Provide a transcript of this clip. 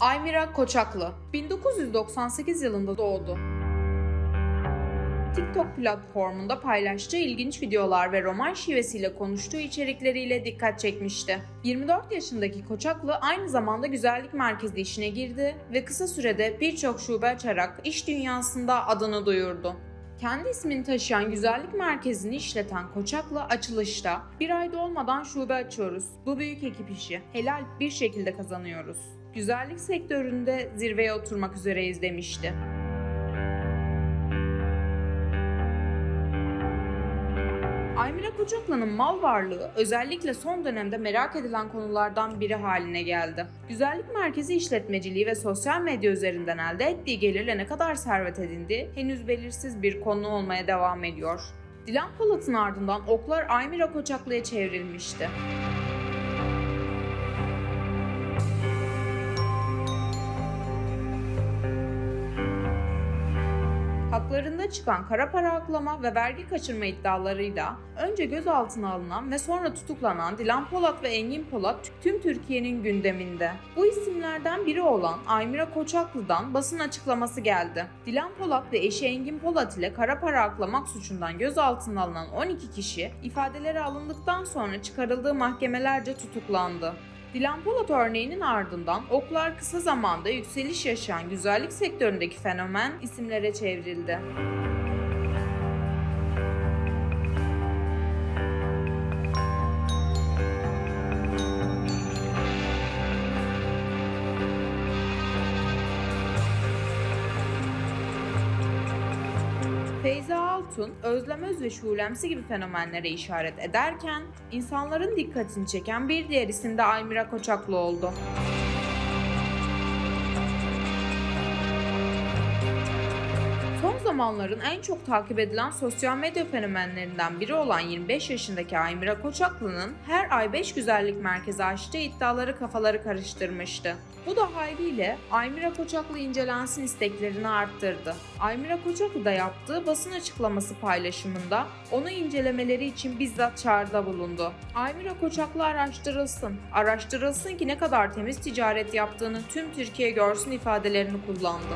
Aymira Koçaklı 1998 yılında doğdu. TikTok platformunda paylaştığı ilginç videolar ve roman şivesiyle konuştuğu içerikleriyle dikkat çekmişti. 24 yaşındaki Koçaklı aynı zamanda güzellik merkezi işine girdi ve kısa sürede birçok şube açarak iş dünyasında adını duyurdu. Kendi ismini taşıyan güzellik merkezini işleten Koçaklı açılışta bir ayda olmadan şube açıyoruz. Bu büyük ekip işi. Helal bir şekilde kazanıyoruz. Güzellik sektöründe zirveye oturmak üzereyiz demişti. Aymira Koçaklı'nın mal varlığı özellikle son dönemde merak edilen konulardan biri haline geldi. Güzellik merkezi işletmeciliği ve sosyal medya üzerinden elde ettiği gelirle ne kadar servet edindi henüz belirsiz bir konu olmaya devam ediyor. Dilan Polat'ın ardından oklar Aymira Koçaklı'ya çevrilmişti. Haklarında çıkan kara para aklama ve vergi kaçırma iddialarıyla önce gözaltına alınan ve sonra tutuklanan Dilan Polat ve Engin Polat tüm Türkiye'nin gündeminde. Bu isimlerden biri olan Aymira Koçaklı'dan basın açıklaması geldi. Dilan Polat ve eşi Engin Polat ile kara para aklamak suçundan gözaltına alınan 12 kişi ifadeleri alındıktan sonra çıkarıldığı mahkemelerce tutuklandı. Dilan Polat örneğinin ardından oklar kısa zamanda yükseliş yaşayan güzellik sektöründeki fenomen isimlere çevrildi. Feyza Altun, Özlem Öz ve Şulemsi gibi fenomenlere işaret ederken, insanların dikkatini çeken bir diğer isim de Aymira Koçaklı oldu. Zamanların en çok takip edilen sosyal medya fenomenlerinden biri olan 25 yaşındaki Aymira Koçaklı'nın her ay 5 güzellik merkezi açtığı iddiaları kafaları karıştırmıştı. Bu da haliyle Aymira Koçaklı incelensin isteklerini arttırdı. Aymira Koçaklı da yaptığı basın açıklaması paylaşımında onu incelemeleri için bizzat çağrıda bulundu. Aymira Koçaklı araştırılsın. Araştırılsın ki ne kadar temiz ticaret yaptığını tüm Türkiye görsün ifadelerini kullandı.